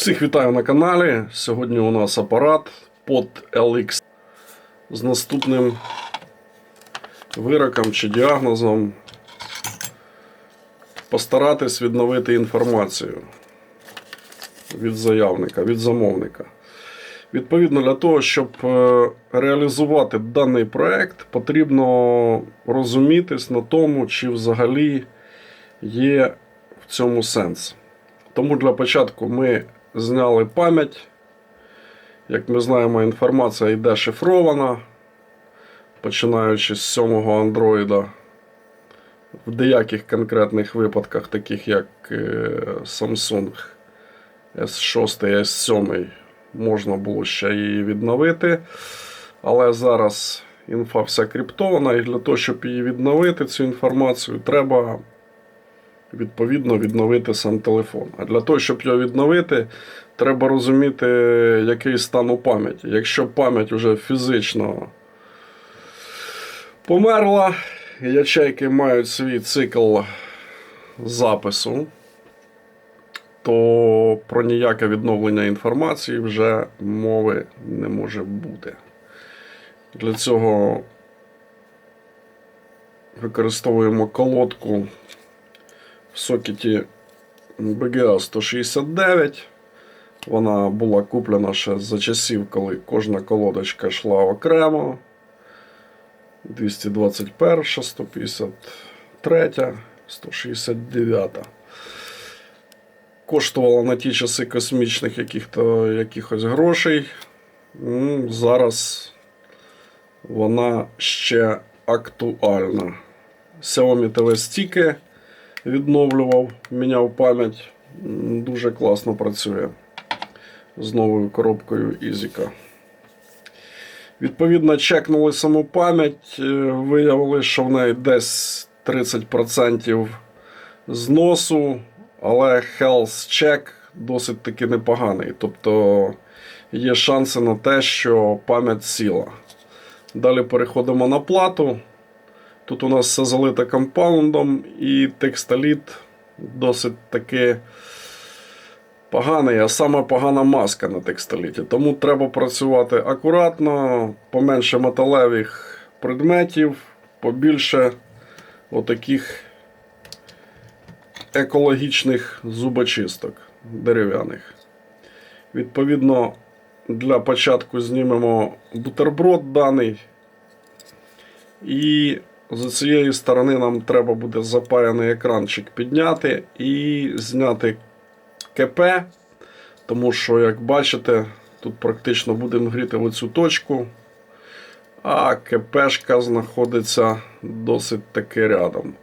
Всіх вітаю на каналі. Сьогодні у нас апарат под LX з наступним вироком чи діагнозом. Постаратись відновити інформацію від заявника, від замовника. Відповідно, для того, щоб е, реалізувати даний проект, потрібно розумітись на тому, чи взагалі є в цьому сенс. Тому для початку ми зняли пам'ять. Як ми знаємо, інформація йде шифрована, починаючи з 7-го андроїда. В деяких конкретних випадках, таких як е, Samsung S6 і S7, можна було ще її відновити. Але зараз інфа вся криптована, і для того, щоб її відновити, цю інформацію, треба відповідно відновити сам телефон. А для того, щоб його відновити, треба розуміти, який стан у пам'яті. Якщо пам'ять вже фізично померла, ячейки мають свій цикл запису, то про ніяке відновлення інформації вже мови не може бути. Для цього використовуємо колодку в сокеті BGA 169. Вона була куплена ще за часів, коли кожна колодочка йшла окремо. 221, 153, 169. Коштувала на ті часи космічних яких-то, якихось грошей. Зараз вона ще актуальна. Xiaomi TV стіки відновлював, міняв пам'ять. Дуже класно працює з новою коробкою Ізіка. Відповідно, чекнули саму пам'ять, е, виявили, що в неї десь 30% зносу, але health check досить таки непоганий. Тобто є шанси на те, що пам'ять сіла. Далі переходимо на плату. Тут у нас все залите компаундом і текстоліт досить таки поганий, а саме погана маска на текстоліті. Тому треба працювати акуратно, поменше металевих предметів, побільше отаких екологічних зубочисток дерев'яних. Відповідно, для початку знімемо бутерброд даний. І з цієї сторони нам треба буде запаяний екранчик підняти і зняти КП. Тому що, як бачите, тут практично будемо гріти в оцю точку. А КПшка знаходиться досить таки рядом.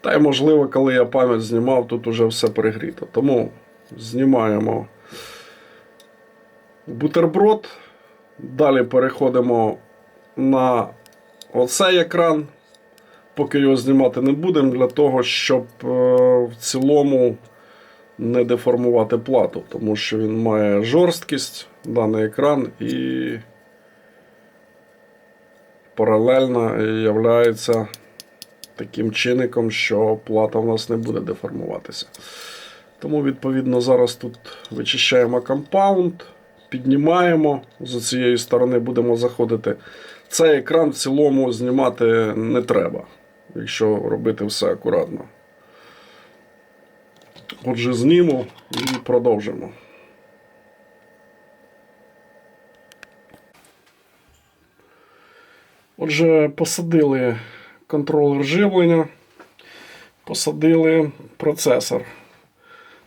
Та й можливо, коли я пам'ять знімав, тут уже все пригріто. Тому знімаємо бутерброд. Далі переходимо на оцей екран. Поки його знімати не будемо, для того, щоб е, в цілому не деформувати плату, тому що він має жорсткість, даний екран, і паралельно являється таким чинником, що плата в нас не буде деформуватися. Тому, відповідно, зараз тут вичищаємо компаунд, піднімаємо, з цієї сторони будемо заходити. Цей екран в цілому знімати не треба, якщо робити все акуратно. Отже, зніму і продовжимо. Отже, посадили контролер живлення, посадили процесор.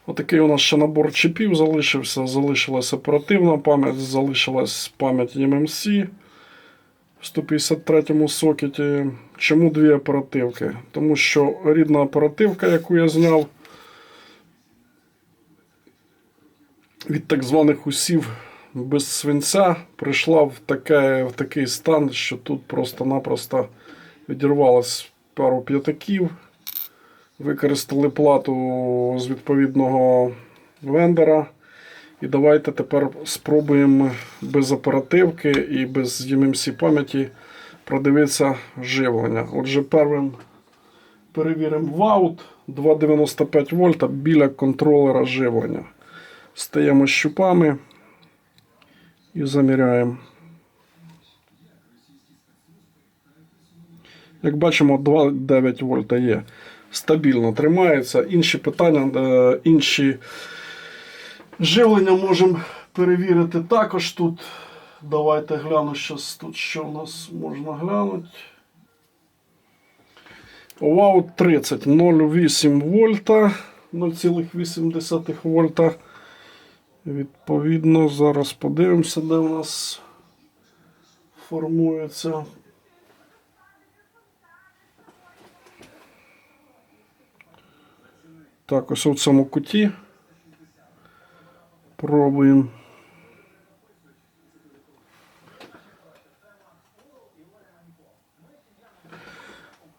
Отакий у нас ще набор чіпів залишився. Залишилась оперативна пам'ять, залишилась пам'ять eMMC в 153 сокеті. Чому дві оперативки? Тому що рідна оперативка, яку я зняв від так званих усів без свинця, прийшла в, таке, в такий стан, що тут просто-напросто відірвалось пару п'ятаків. Використали плату з відповідного вендора. І давайте тепер спробуємо без оперативки і без eMMC пам'яті продивитися живлення. Отже, первим перевіримо ваут 2,95 вольта біля контролера живлення. Стаємо щупами і заміряємо. Як бачимо, 2,9 вольта є. Стабільно тримається. Інші питання, е, інші живлення можемо перевірити також тут. Давайте гляну, щас тут що у нас можна глянути. Wow 30 0,8 вольта, 0,8 вольта. Відповідно, зараз подивимося, де у нас формується. Так, ось у цьому куті. Пробуємо.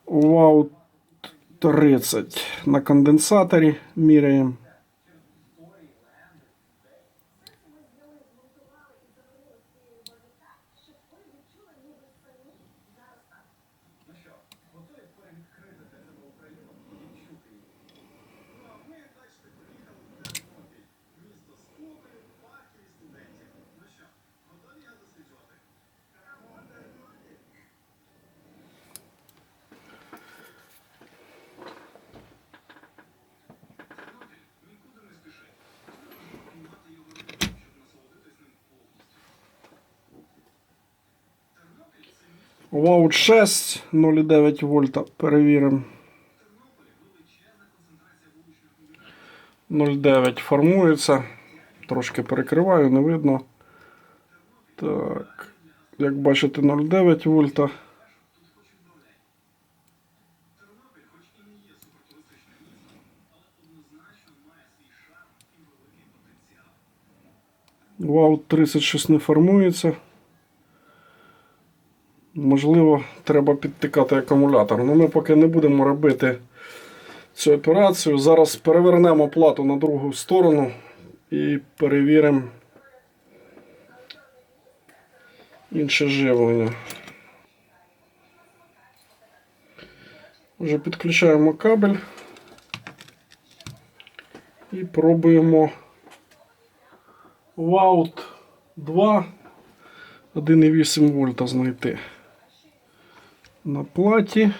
Вау 30 на конденсаторі міряємо. Ваут 6 0,9 вольта. Перевіримо. 0,9 формується. Трошки перекриваю, не видно. Так. Як бачите, 0,9 вольта. Ваут 36 не формується. Можливо, треба підтикати акумулятор. Ну, ми поки не будемо робити цю операцію. Зараз перевернемо плату на другу сторону і перевіримо інше живлення. Вже підключаємо кабель і пробуємо Воут 2 1,8 вольта знайти на платі.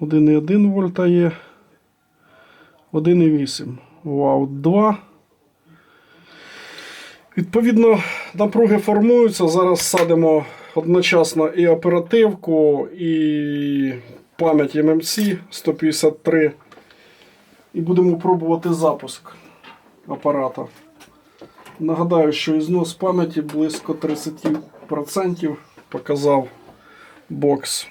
Один і один вольта є. 1,8. Вау, 2. Відповідно, напруги формуються. Зараз садимо одночасно і оперативку, і пам'ять MMC 153. І будемо пробувати запуск апарата. Нагадаю, що ізнос пам'яті близько 30% показав бокс.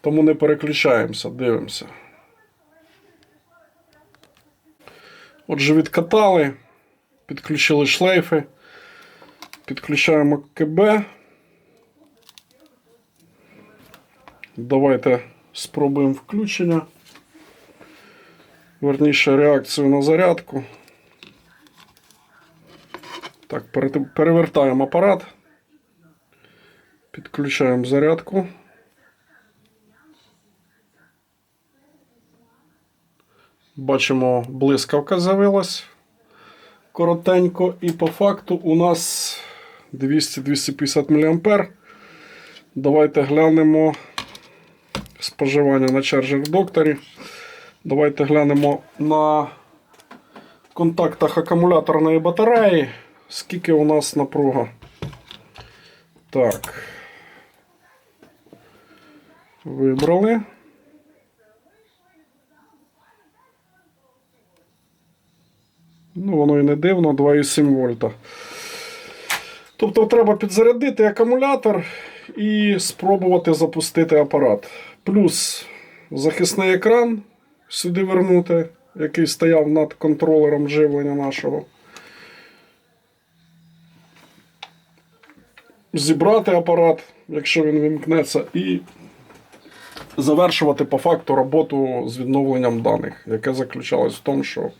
Тому не переключаємося, дивимося. Отже, відкатали, підключили шлейфи, підключаємо КБ. Давайте спробуємо включення. Верніше реакцію на зарядку. Так, перевертаємо апарат. Підключаємо зарядку. Бачимо, блискавка з'явилась коротенько, і по факту у нас 200-250 мА. Давайте глянемо споживання на чарджер докторі. Давайте глянемо на контактах акумуляторної батареї, скільки у нас напруга. Так. Вибрали. Ну, воно і не дивно, 2,7 вольта. Тобто треба підзарядити акумулятор і спробувати запустити апарат. Плюс захисний екран сюди вернути, який стояв над контролером живлення нашого. зібрати апарат, якщо він вимкнеться, і завершувати по факту роботу з відновленням даних, яке заключалось в тому, що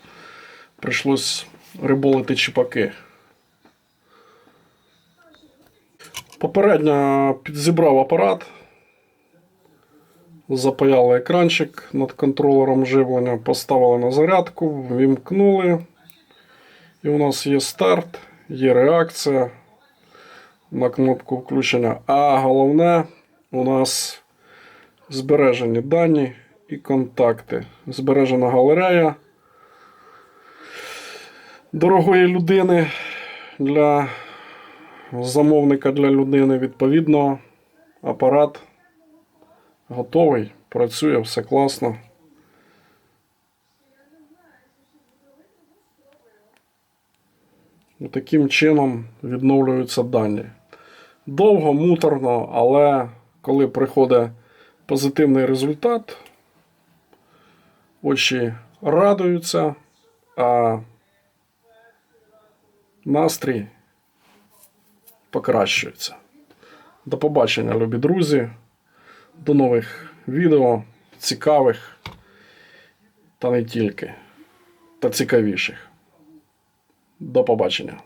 прийшлось риболити чіпаки. Попередньо підзібрав апарат, запаяли екранчик над контролером живлення, поставили на зарядку, вімкнули. І у нас є старт, є реакція на кнопку включення. А головне, у нас збережені дані і контакти. Збережена галерея дорогої людини для замовника для людини. Відповідно, апарат готовий, працює, все класно. І таким чином відновлюються дані. Довго, муторно, але коли приходить позитивний результат, очі радуються, а настрій покращується. До побачення, любі друзі. До нових відео, цікавих та не тільки, та цікавіших. До побачення.